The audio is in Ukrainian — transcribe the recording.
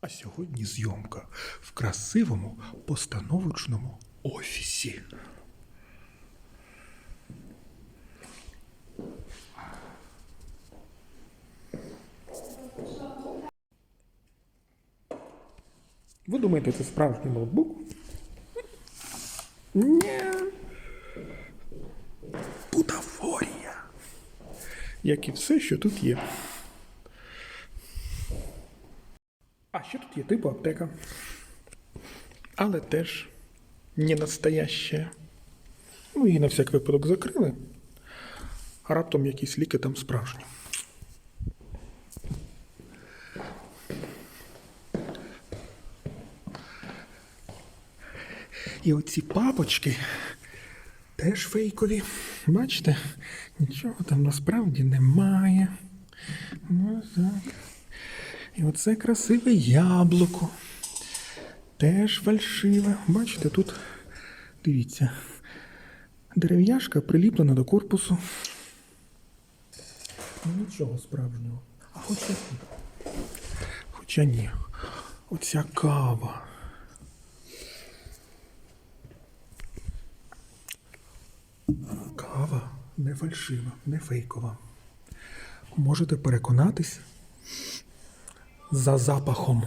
А сьогодні зйомка в красивому постановочному офісі. Ви думаєте, це справжній ноутбук? Ні. Бутафорія. Як і все, що тут є. А ще тут є типу аптека. Але теж не настоящая. Ну, її на всяк випадок закрили. А раптом якісь ліки там справжні. І оці папочки теж фейкові. Бачите, нічого там насправді немає. Ну, так. І оце красиве яблуко. Теж фальшиве. Бачите, тут дивіться. Дерев'яшка приліплена до корпусу. Ну, нічого справжнього. А хоча ні. Хоча ні. Оця кава. Кава не фальшива, не фейкова. Можете переконатись за запахом.